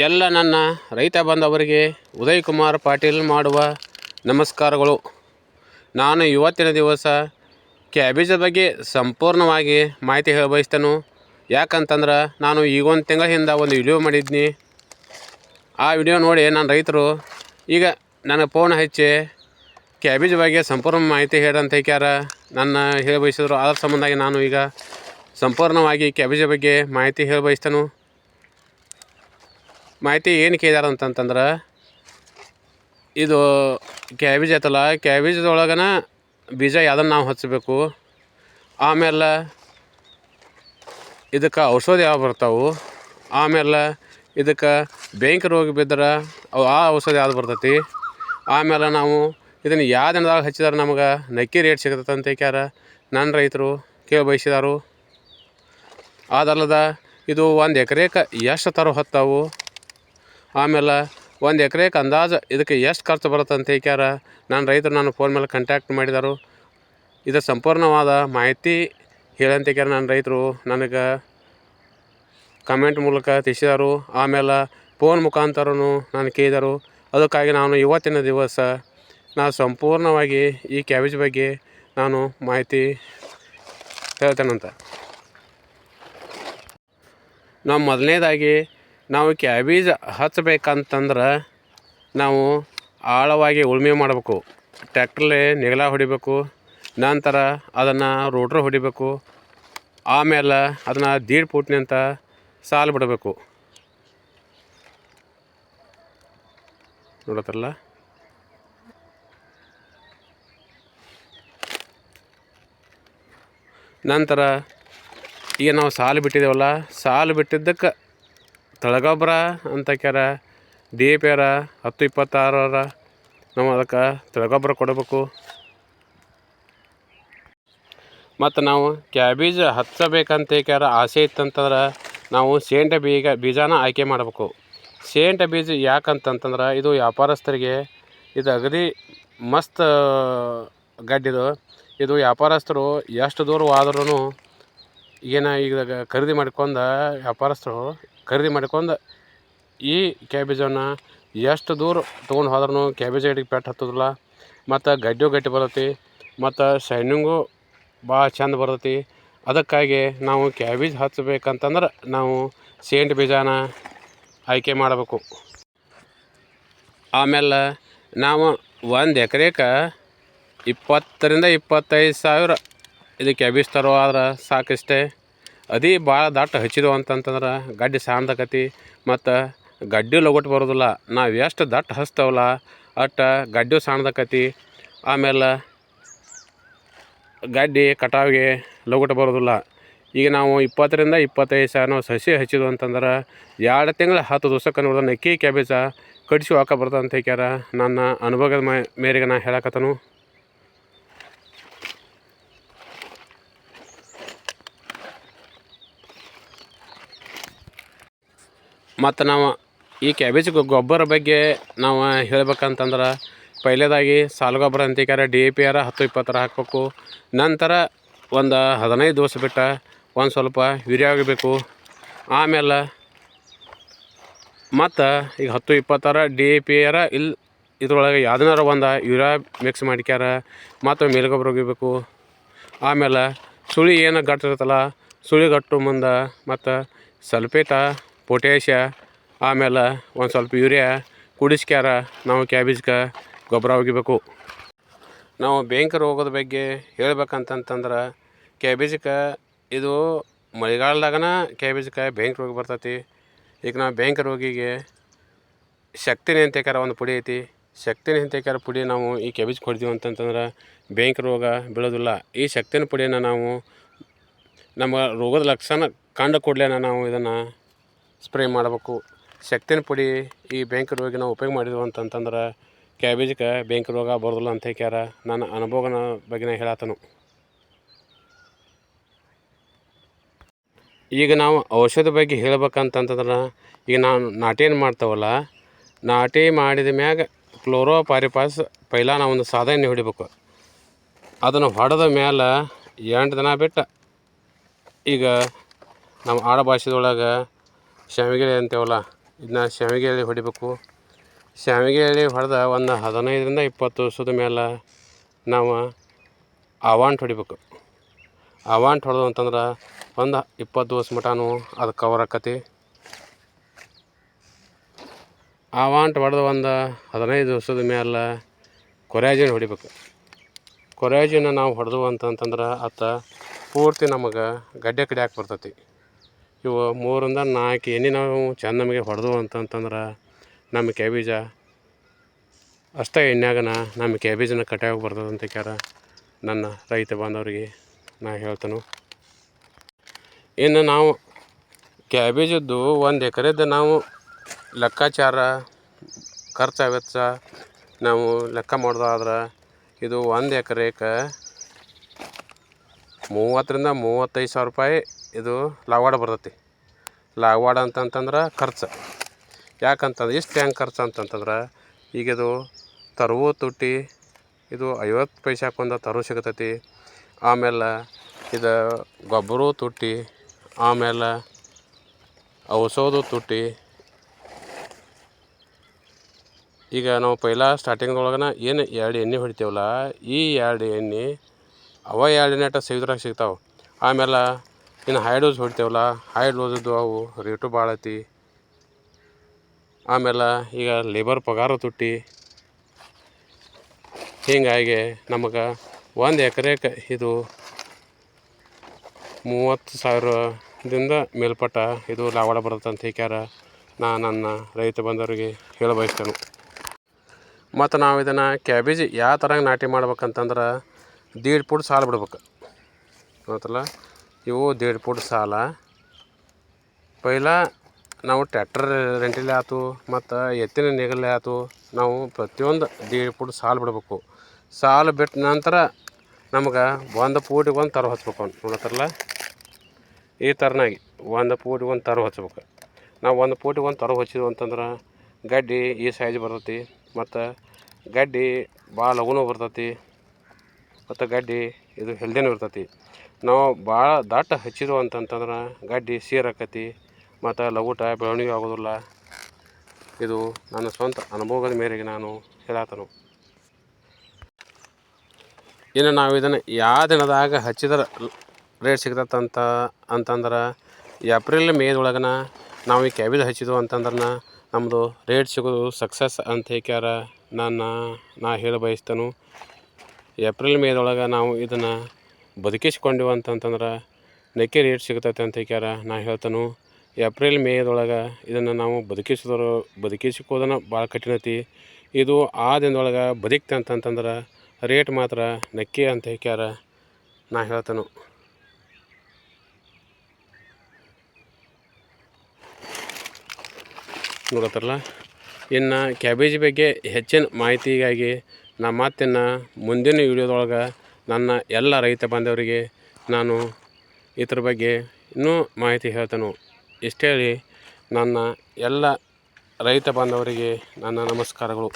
ಎಲ್ಲ ನನ್ನ ರೈತ ಬಂಧವರಿಗೆ ಉದಯ್ ಕುಮಾರ್ ಪಾಟೀಲ್ ಮಾಡುವ ನಮಸ್ಕಾರಗಳು. ನಾನು ಇವತ್ತಿನ ದಿವಸ ಕ್ಯಾಬೇಜ್ ಬಗ್ಗೆ ಸಂಪೂರ್ಣವಾಗಿ ಮಾಹಿತಿ ಹೇಳ ಬಯಸ್ತೇನೆ ಯಾಕಂತಂದ್ರೆ ನಾನು ಈಗ ಒಂದು ತಿಂಗಳ ಹಿಂದೆ ಒಂದು ವಿಡಿಯೋ ಮಾಡಿದ್ನಿ. ಆ ವಿಡಿಯೋ ನೋಡಿ ನನ್ನ ರೈತರು, ಈಗ ನನಗೆ ಫೋನ್ ಹಚ್ಚಿ ಕ್ಯಾಬೇಜ್ ಬಗ್ಗೆ ಸಂಪೂರ್ಣ ಮಾಹಿತಿ ಹೇಳಂತ ಹೇಳ್ಯಾರ ನನ್ನ ಹೇಳ ಬಯಸಿದ್ರು ಅದ್ರ ಸಂಬಂಧಾಗಿ ನಾನು ಈಗ ಸಂಪೂರ್ಣವಾಗಿ ಕ್ಯಾಬೇಜ್ ಬಗ್ಗೆ ಮಾಹಿತಿ ಹೇಳ ಬಯಸ್ತೇನೆ ಮಾಹಿತಿ ಏನು ಕೇಳ್ಯಾರ ಅಂತಂತಂದ್ರೆ, ಇದು ಕ್ಯಾಬೇಜ್ ಐತಲ್ಲ, ಕ್ಯಾಬೇಜ್ದೊಳಗನ ಬೀಜ ಯಾವ್ದನ್ನು ನಾವು ಹಚ್ಚಬೇಕು ಆಮೇಲೆ ಇದಕ್ಕೆ ಔಷಧ ಯಾವ ಬರ್ತಾವೆ, ಆಮೇಲೆ ಇದಕ್ಕೆ ಬೆಂಕಿ ರೋಗ ಬಿದ್ದರೆ ಅವು ಆ ಔಷಧಿ ಯಾವ್ದು ಬರ್ತೈತಿ, ಆಮೇಲೆ ನಾವು ಇದನ್ನು ಯಾವ ದಿನದಾಗ ಹಚ್ಚಿದಾರೆ ನಮಗೆ, ನಕ್ಕಿ ರೇಟ್ ಸಿಗ್ತೈತೆ ಅಂತ ಕ್ಯಾರ ನನ್ನ ರೈತರು ಕೇಳಿ ಬಯಸಿದಾರು ಅದಲ್ಲದ ಇದು ಒಂದು ಎಕರೆಗೆ ಎಷ್ಟು ಥರ ಹೊತ್ತಾವು ಆಮೇಲೆ ಒಂದು ಎಕರೆಗೆ ಅಂದಾಜು ಇದಕ್ಕೆ ಎಷ್ಟು ಖರ್ಚು ಬರುತ್ತೆ ಅಂತ ಹೇಳ್ಯಾರ ನಾನು ರೈತರು ನಾನು ಫೋನ್ ಮೇಲೆ ಕಾಂಟ್ಯಾಕ್ಟ್ ಮಾಡಿದರು. ಇದು ಸಂಪೂರ್ಣವಾದ ಮಾಹಿತಿ ಹೇಳಂತ ಹೇಳ್ಯಾರ ನನ್ನ ರೈತರು. ನನಗೆ ಕಮೆಂಟ್ ಮೂಲಕ ತಿಳಿಸಿದರು. ಆಮೇಲೆ ಫೋನ್ ಮುಖಾಂತರನು ನಾನು ಕೇಳಿದರು. ಅದಕ್ಕಾಗಿ ನಾನು ಇವತ್ತಿನ ದಿವಸ ನಾನು ಸಂಪೂರ್ಣವಾಗಿ ಈ ಕ್ಯಾಬೇಜ್ ಬಗ್ಗೆ ನಾನು ಮಾಹಿತಿ ಹೇಳ್ತೇನಂತ. ನಾವು ಮೊದಲನೇದಾಗಿ ನಾವು ಕ್ಯಾಬೇಜ್ ಹಚ್ಚಬೇಕಂತಂದ್ರೆ ನಾವು ಆಳವಾಗಿ ಉಳುಮೆ ಮಾಡಬೇಕು. ಟ್ಯಾಕ್ಟ್ರಲ್ಲಿ ನೆಗಲ ಹೊಡಿಬೇಕು. ನಂತರ ಅದನ್ನು ರೋಟ್ರ್ ಹೊಡಿಬೇಕು. ಆಮೇಲೆ ಅದನ್ನು ದೀಡ್ ಫೂಟ್ನಿಂತ ಸಾಲು ಬಿಡಬೇಕು. ನೋಡತ್ತಲ್ಲ ನಂತರ ಈಗ ನಾವು ಸಾಲು ಬಿಟ್ಟಿದ್ದೇವಲ್ಲ, ಸಾಲು ಬಿಟ್ಟಿದ್ದಕ್ಕೆ ತಳಗೊಬ್ಬರ ಅಂತ ಕ್ಯಾರ ಡಿ ಎ ಪಿ ಅರ ಹತ್ತು ಇಪ್ಪತ್ತಾರರ ನಾವು ಅದಕ್ಕೆ ತಳಗೊಬ್ಬರ ಕೊಡಬೇಕು. ಮತ್ತು ನಾವು ಕ್ಯಾಬೇಜ್ ಹಚ್ಚಬೇಕಂತ ಕ್ಯಾರ ಆಸೆ ಇತ್ತಂತಂದ್ರೆ ನಾವು ಸೇಂಟ ಬೀಗ, ಬೀಜನ ಆಯ್ಕೆ ಮಾಡಬೇಕು. ಸೇಂಟ ಬೀಜ ಯಾಕಂತಂತಂದ್ರೆ ಇದು ವ್ಯಾಪಾರಸ್ಥರಿಗೆ, ಇದು ಅಗದಿ ಮಸ್ತ್ ಗಡ್ಡಿದು. ಇದು ವ್ಯಾಪಾರಸ್ಥರು ಎಷ್ಟು ದೂರ ಆದ್ರೂ ಏನು ಈಗ ಖರೀದಿ ಮಾಡ್ಕೊಂಡ ವ್ಯಾಪಾರಸ್ಥರು ಖರೀದಿ ಮಾಡ್ಕೊಂಡು ಈ ಕ್ಯಾಬೇಜನ್ನು ಎಷ್ಟು ದೂರ ತೊಗೊಂಡು ಹೋದ್ರೂ ಕ್ಯಾಬೇಜ್ ಗಿಡಕ್ಕೆ ಪೆಟ್ಟು ಹತ್ತೋದಿಲ್ಲ. ಮತ್ತು ಗಡ್ಡೆ ಗಟ್ಟಿ ಬರ್ತೈತಿ. ಮತ್ತು ಶೈನಿಂಗು ಭಾಳ ಚೆಂದ ಬರ್ತೈತಿ. ಅದಕ್ಕಾಗಿ ನಾವು ಕ್ಯಾಬೇಜ್ ಹಚ್ಚಬೇಕಂತಂದ್ರೆ ನಾವು ಸೇಂಟ್ ಬೀಜನ ಆಯ್ಕೆ ಮಾಡಬೇಕು. ಆಮೇಲೆ ನಾವು ಒಂದು ಎಕರೆಗೆ ಇಪ್ಪತ್ತರಿಂದ ಇಪ್ಪತ್ತೈದು ಸಾವಿರ ಇದು ಕ್ಯಾಬೇಜ್ ತರೋ ಆದ್ರೆ ಸಾಕಷ್ಟೇ. ಅದೇ ಭಾಳ ದಟ್ಟ ಹಚ್ಚಿದವು ಅಂತಂತಂದ್ರೆ ಗಡ್ಡೆ ಸಾಂದಕತಿ ಮತ್ತು ಗಡ್ಡೆ ಲಗೋಟ್ ಬರೋದಿಲ್ಲ. ನಾವು ಎಷ್ಟು ದಟ್ಟ ಹಚ್ತೇವಲ್ಲ ಅಷ್ಟು ಗಡ್ಡೆ ಸಾಣ್ದಕತಿ ಆಮೇಲೆ ಗಡ್ಡೆ ಕಟಾವಿಗೆ ಲಗೋಟ ಬರೋದಿಲ್ಲ. ಈಗ ನಾವು ಇಪ್ಪತ್ತರಿಂದ ಇಪ್ಪತ್ತೈದು ಸಾವಿರ ನಾವು ಸಸಿ ಹಚ್ಚಿದ್ವು ಅಂತಂದ್ರೆ ಎರಡು ತಿಂಗಳು ಹತ್ತು ದಿವ್ಸಕ್ಕೆ ನೋಡಿದ್ರೆ ನಕ್ಕಿ, ಕ್ಯಾಬೇಜ ಕಟ್ಸಿ ಹಾಕ ಬರ್ತದೆ ಅಂತ ಹೇಳ್ಯಾರ ನನ್ನ ಅನುಭವದ ಮೇರೆಗೆ ನಾ ಹೇಳಕತ್ತನು. ಮತ್ತು ನಾವು ಈ ಕ್ಯಾಬೇಜ್ ಗೊಬ್ಬರ ಬಗ್ಗೆ ನಾವು ಹೇಳ್ಬೇಕಂತಂದ್ರೆ, ಪೈಲೇದಾಗಿ ಸಾಲು ಗೊಬ್ಬರ ಅಂತಿಕ್ಯಾರ ಡಿ ಎ ಪಿ ಆರ ಹತ್ತು ಇಪ್ಪತ್ತರ ಹಾಕಬೇಕು. ನಂತರ ಒಂದು ಹದಿನೈದು ದಿವಸ ಬಿಟ್ಟ ಒಂದು ಸ್ವಲ್ಪ ಯೂರಿಯಾ ಆಗಬೇಕು ಆಮೇಲೆ ಮತ್ತು ಈಗ ಹತ್ತು ಇಪ್ಪತ್ತರ ಡಿ ಎ ಪಿ ಆರ ಇಲ್ಲಿ ಇದ್ರೊಳಗೆ ಯಾವ್ದನಾರ ಒಂದು ಯೂರಿಯಾ ಮಿಕ್ಸ್ ಮಾಡ್ಕ್ಯಾರ, ಮತ್ತು ಮೇಲ್ಗೊಬ್ಬರ ಒಗಿಬೇಕು. ಆಮೇಲೆ ಸುಳಿ ಏನು ಗಟ್ಟಿರ್ತಲ್ಲ ಇರುತ್ತಲ್ಲ ಸುಳಿ ಗಟ್ಟು ಮುಂದೆ ಮತ್ತು ಸಲ್ಪೇಟ ಪೊಟ್ಯಾಷಿಯ, ಆಮೇಲೆ ಒಂದು ಸ್ವಲ್ಪ ಯೂರಿಯಾ, ಕುಡಿಸ್ಕ್ಯಾರ, ನಾವು ಕ್ಯಾಬೇಜ್ಗೆ ಗೊಬ್ಬರ ಒಗಿಬೇಕು ನಾವು ಬೆಂಕಿ ರೋಗದ ಬಗ್ಗೆ ಹೇಳ್ಬೇಕಂತಂತಂದ್ರೆ ಕ್ಯಾಬೇಜ್ಗೆ ಇದು ಮಳೆಗಾಲದಾಗನ ಕ್ಯಾಬೇಜ್ಗೆ ಬೆಂಕಿ ರೋಗ ಬರ್ತೈತಿ. ಈಗ ನಾವು ಬೆಂಕಿ ರೋಗಿಗೆ ಶಕ್ತಿನ ಅಂತ ಒಂದು ಪುಡಿ ಐತಿ. ಶಕ್ತಿನ ಅಂತ ಪುಡಿ ನಾವು ಈ ಕ್ಯಾಬೇಜ್ ಕೊಡ್ತೀವಿ ಅಂತಂತಂದ್ರೆ ಬೆಂಕಿ ರೋಗ ಬೀಳೋದಿಲ್ಲ. ಈ ಶಕ್ತಿನ ಪುಡಿಯನ್ನು ನಾವು ನಮ್ಮ ರೋಗದ ಲಕ್ಷಣ ಕಂಡು ಕೂಡಲೇ ನಾವು ಇದನ್ನು ಸ್ಪ್ರೇ ಮಾಡಬೇಕು. ಶಕ್ತಿನ ಪುಡಿ ಈ ಬೆಂಕಿ ರೋಗಿ ನಾವು ಉಪಯೋಗ ಮಾಡಿದ್ವು ಅಂತಂತಂದ್ರೆ ಕ್ಯಾಬೇಜ್ಗೆ ಬೆಂಕಿ ರೋಗ ಬರೋದಿಲ್ಲ ಅಂತ ಹೇಳ್ಯಾರ ನನ್ನ ಅನುಭವನ ಬಗ್ಗೆ ನಾ ಹೇಳತ್ತನು ಈಗ ನಾವು ಔಷಧ ಬಗ್ಗೆ ಹೇಳ್ಬೇಕಂತಂತಂದ್ರೆ, ಈಗ ನಾನು ನಾಟಿ ಏನು ಮಾಡ್ತಾವಲ್ಲ, ನಾಟಿ ಮಾಡಿದ ಮ್ಯಾಗ ಕ್ಲೋರೋ ಪಾರಿಪಾಸ್ ಪೈಲ ನಾವು ಒಂದು ಸಾಧನೆ ಹೊಡಿಬೇಕು. ಅದನ್ನು ಹೊಡೆದ ಮೇಲೆ ಎಂಟು ದಿನ ಬಿಟ್ಟು ಈಗ ನಮ್ಮ ಆಡ ಭಾಷೆದೊಳಗೆ ಶಾವಿಗೆ ಅಂತೇವಲ್ಲ ಇದನ್ನ ಶಾವಿಗೆ ಎಳೆ ಹೊಡಿಬೇಕು. ಶಾವಿಗೆ ಎಳೆ ಹೊಡೆದ ಒಂದು ಹದಿನೈದರಿಂದ ಇಪ್ಪತ್ತು ವರ್ಷದ ಮೇಲೆ ನಾವು ಅವಾಂಟ್ ಹೊಡಿಬೇಕು. ಅವಾಂಟ್ ಹೊಡೆದು ಅಂತಂದ್ರೆ ಒಂದು ಇಪ್ಪತ್ತು ವರ್ಷ ಮಟನೂ ಅದು ಕವರ್ ಆಕತಿ. ಅವಾಂಟ್ ಹೊಡೆದು ಒಂದು ಹದಿನೈದು ವರ್ಷದ ಮೇಲೆ ಕೊರ್ಯಾಜಿನ ಹೊಡಿಬೇಕು. ಕೊರ್ಯಾಜಿನ ನಾವು ಹೊಡೆದು ಅಂತಂತಂದ್ರೆ ಆತ ಪೂರ್ತಿ ನಮಗೆ ಗಡ್ಡೆ ಕಡಿಯಾಕೆ ಬರ್ತೈತಿ. ಇವು ಮೂರರಿಂದ ನಾಲ್ಕು ಎಣ್ಣೆ ನಾವು ಚೆಂದ ನಮಗೆ ಹೊಡೆದು ಅಂತಂತಂದ್ರೆ ನಮ್ಮ ಕ್ಯಾಬೇಜ ಅಷ್ಟೇ ಎಣ್ಣೆಯಾಗನ ನಮ್ಮ ಕ್ಯಾಬೇಜನ ಕಟಾವು ಬರ್ತದಂತ ಕ್ಯಾರ ನನ್ನ ರೈತ ಬಾಂಧವರಿಗೆ ನಾ ಹೇಳ್ತಾನು. ಇನ್ನು ನಾವು ಕ್ಯಾಬೇಜದ್ದು ಒಂದು ಎಕರೆದ್ದು ನಾವು ಲೆಕ್ಕಾಚಾರ, ಖರ್ಚು ವೆಚ್ಚ ನಾವು ಲೆಕ್ಕ ಮಾಡೋದಾದ್ರೆ ಇದು ಒಂದು ಎಕರೆಗೆ ಮೂವತ್ತರಿಂದ ಮೂವತ್ತೈದು ಸಾವಿರ ರೂಪಾಯಿ ಇದು ಲಾವಾಡ ಬರ್ತೈತಿ. ಲಾವಾಡ ಅಂತಂತಂದ್ರೆ ಖರ್ಚು. ಯಾಕಂತಂದ್ರೆ, ಎಷ್ಟು ಹೆಂಗೆ ಖರ್ಚು ಅಂತಂತಂದ್ರೆ, ಈಗ ಇದು ತರುವು ತುಟ್ಟಿ, ಇದು ಐವತ್ತು ಪೈಸಾಕೊಂದು ತರು ಸಿಗತೈತಿ. ಆಮೇಲೆ ಇದು ಗೊಬ್ಬರ ತುಟ್ಟಿ, ಆಮೇಲೆ ಔಷಧ ತುಟ್ಟಿ. ಈಗ ನಾವು ಪೈಲ ಸ್ಟಾರ್ಟಿಂಗ್ದೊಳಗನ ಏನು ಎರಡು ಎಣ್ಣೆ ಹೊಡಿತೀವಲ್ಲ, ಈ ಎರಡು ಎಣ್ಣೆ ಅವ ಎರಡು ಎಣ್ಣೆ ಅಟ ಸೇವಿದ್ರಾಗ ಸಿಗ್ತಾವೆ. ಆಮೇಲೆ ಇನ್ನು ಹೈ ಡೋಸ್ ಹೊಡಿತೇವಲ್ಲ ಹೈ ಡೋಸದ್ದು ಅವು ರೇಟು ಭಾಳ ಐತಿ. ಆಮೇಲೆ ಈಗ ಲೇಬರ್ ಪಗಾರ ತುಟ್ಟಿ. ಹೀಗಾಗಿ ನಮಗೆ ಒಂದು ಎಕರೆಕ ಇದು ಮೂವತ್ತು ಸಾವಿರದಿಂದ ಮೇಲ್ಪಟ್ಟ ಇದು ಲಾವಾಡ ಬರುತ್ತೆ ಅಂತ ಹೇಳ್ಯಾರ ನಾ ನನ್ನ ರೈತ ಬಂದವರಿಗೆ ಹೇಳ ಬಯಸ್ತೇನೆ ಮತ್ತು ನಾವು ಇದನ್ನು ಕ್ಯಾಬೇಜ್ ಯಾವ ಥರ ನಾಟಿ ಮಾಡ್ಬೇಕಂತಂದ್ರೆ ದೀಡ್ ಫುಟ್ ಸಾಲು ಬಿಡ್ಬೇಕು. ಗೊತ್ತಲ್ಲ? ಇವು ದೇಡ್ ಪುಟ್ ಸಾಲ. ಪೈಲ ನಾವು ಟ್ಯಾಕ್ಟರ್ ರೆಂಟಿಲೆ ಆಯ್ತು ಮತ್ತು ಎತ್ತಿನ ನೇಗಲೇ ಆಯ್ತು ನಾವು ಪ್ರತಿಯೊಂದು ದೇಡ್ ಪೂಟ್ ಸಾಲು ಬಿಡಬೇಕು. ಸಾಲು ಬಿಟ್ಟ ನಂತರ ನಮ್ಗೆ ಒಂದು ಪೂಟಿಗೆ ಒಂದು ತರ ಹಚ್ಬೇಕು ಅವ್ನು. ನೋಡತ್ತಾರಲ್ಲ ಈ ಥರನಾಗಿ ಒಂದು ಪೂಟಿಗೆ ಒಂದು ತರ ಹಚ್ಬೇಕು. ನಾವು ಒಂದು ಪೂಟಿಗೆ ಒಂದು ತರ ಹಚ್ಚಿದ್ವಿ ಅಂತಂದ್ರೆ ಗಡ್ಡಿ ಈ ಸೈಜ್ ಬರ್ತೈತಿ, ಮತ್ತು ಗಡ್ಡಿ ಭಾಳ ಲಘುನೂ ಬರ್ತೈತಿ, ಮತ್ತು ಗಡ್ಡಿ ಇದು ಹೆಲ್ದಿನೂ ಇರ್ತೈತಿ. ನಾವು ಭಾಳ ದಾಟ ಹಚ್ಚಿದ್ವು ಅಂತಂತಂದ್ರೆ ಗಡ್ಡೆ ಸೇರಾಕತಿ ಮತ್ತು ಲಘುಟ ಬೆಳವಣಿಗೆ ಆಗೋದಿಲ್ಲ. ಇದು ನನ್ನ ಸ್ವಂತ ಅನುಭವದ ಮೇರೆಗೆ ನಾನು ಹೇಳಾತನು. ಇನ್ನು ನಾವು ಇದನ್ನು ಯಾವ ದಿನದಾಗ ಹಚ್ಚಿದ್ರೆ ರೇಟ್ ಸಿಗ್ತದಂತ ಅಂತಂದ್ರೆ ಏಪ್ರಿಲ್ ಮೇದೊಳಗನ ನಾವು ಈ ಕ್ಯಾಬಿದ ಹಚ್ಚಿದ್ವು ಅಂತಂದ್ರೆ ನಮ್ಮದು ರೇಟ್ ಸಿಗೋದು ಸಕ್ಸಸ್ ಅಂತ ಹೇಳ್ಯಾರ ನಾನು ನಾ ಹೇಳ ಬಯಸ್ತೇನೆ ಏಪ್ರಿಲ್ ಮೇದೊಳಗೆ ನಾವು ಇದನ್ನು ಬದುಕಿಸ್ಕೊಂಡೆವು ಅಂತಂತಂದ್ರೆ ನೆಕ್ಕೆ ರೇಟ್ ಸಿಗ್ತೈತೆ ಅಂತ ಹೇಳ್ಯಾರ ನಾ ಹೇಳ್ತಾನು ಏಪ್ರಿಲ್ ಮೇದೊಳಗೆ ಇದನ್ನು ನಾವು ಬದುಕಿಸಿದ್ರು ಬದುಕಿಸಿಕೋದನ್ನು ಭಾಳ ಕಠಿಣ ಐತಿ. ಇದು ಆ ದಿನದೊಳಗೆ ಬದುಕ್ತೆ ಅಂತಂತಂದ್ರೆ ರೇಟ್ ಮಾತ್ರ ನೆಕ್ಕೆ ಅಂತ ಹೇಳ್ಯಾರ ನಾ ಹೇಳ್ತೇನೆ. ನೋಡತ್ತಾರಲ್ಲ, ಇನ್ನು ಕ್ಯಾಬೇಜ್ ಬಗ್ಗೆ ಹೆಚ್ಚಿನ ಮಾಹಿತಿಗಾಗಿ ನಾ ಮತ್ತಿನ್ನು ಮುಂದಿನ ವಿಡಿಯೋದೊಳಗೆ ನನ್ನ ಎಲ್ಲ ರೈತ ಬಾಂಧವರಿಗೆ ನಾನು ಇದ್ರ ಬಗ್ಗೆ ಇನ್ನೂ ಮಾಹಿತಿ ಹೇಳ್ತೇನೆ. ಇಷ್ಟೇ ಹೇಳಿ ನನ್ನ ಎಲ್ಲ ರೈತ ಬಾಂಧವರಿಗೆ ನನ್ನ ನಮಸ್ಕಾರಗಳು.